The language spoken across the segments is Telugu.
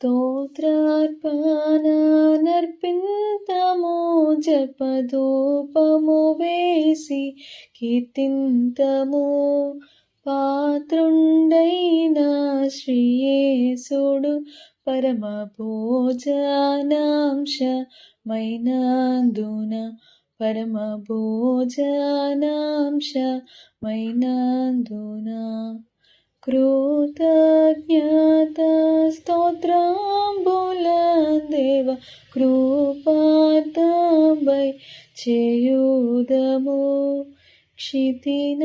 స్తోత్రార్పణనర్పింతము జపధూపము వేసి కీర్తింతము. పాత్రుండైన శ్రీయేసుడు పరమ భోజనాంశమైనందున పరమ భోజనాంశమైనందున కృతజ్ఞత స్తోత్రంబులందేవ కృపార్థమై చేయుదము. క్షితిన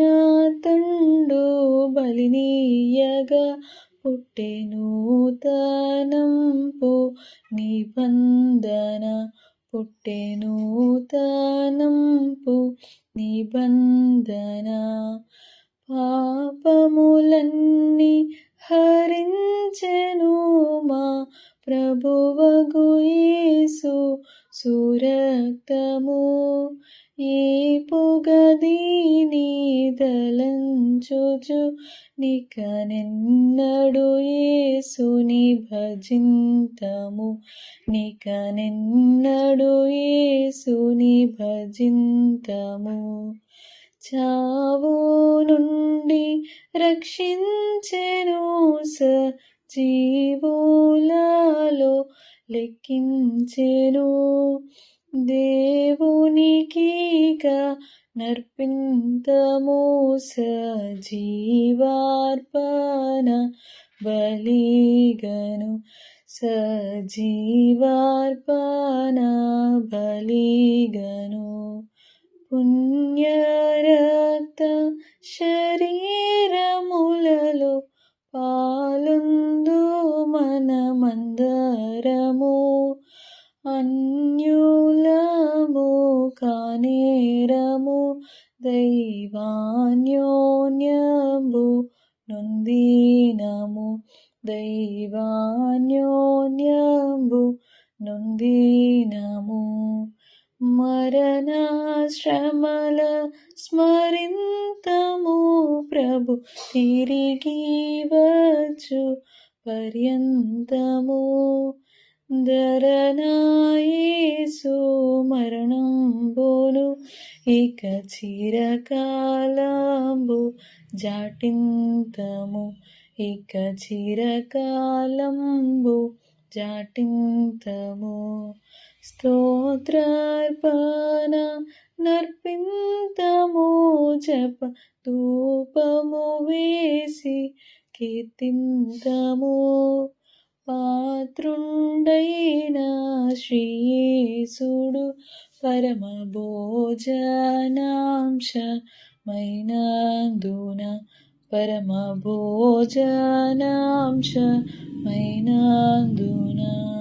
తండు బలినీయగా పుట్టెనూతనంపు నిబంధన పుట్టెనూతనంపు నిబంధన. పాప పాపములన్నీ హరించెను మా ప్రభువగు యేసు సురక్తము. ఏ పొగదీని దలంచుచు నిక నిన్నడు ఏసుని భజింతము. నిక నిన్నడు ఏసుని భజింతము. చావు నుండి రక్షించెను స జీవులలో లెక్కించెను దేవునికిక నర్పింతము సజీవార్పణ బలిగను సజీవార్పణ బలిగను పుణ్య శరీరములలో పాలుందు మనమందరము అన్యులము కానేరము దైవాన్యోన్యము నొందినము దైవాన్యోన్యము నొందినము శ్రమల స్మరింతము ప్రభు. తిరిగి వచ్చు పర్యంతము. ధరణాయేసు మరణంబును ఇక చిరకాలంబు జాటింతము. ఇక చిరకాలంబు జాటింతము. స్తోత్రార్పణ నర్పింతము జప ధూపము వేసి కీర్తింతము. పాత్రుండైన శ్రీయేసుడు పరమ భోజనాంశ భోజనాంశమైనందున పరమ భోజనాంశ భోజనాంశమైనందున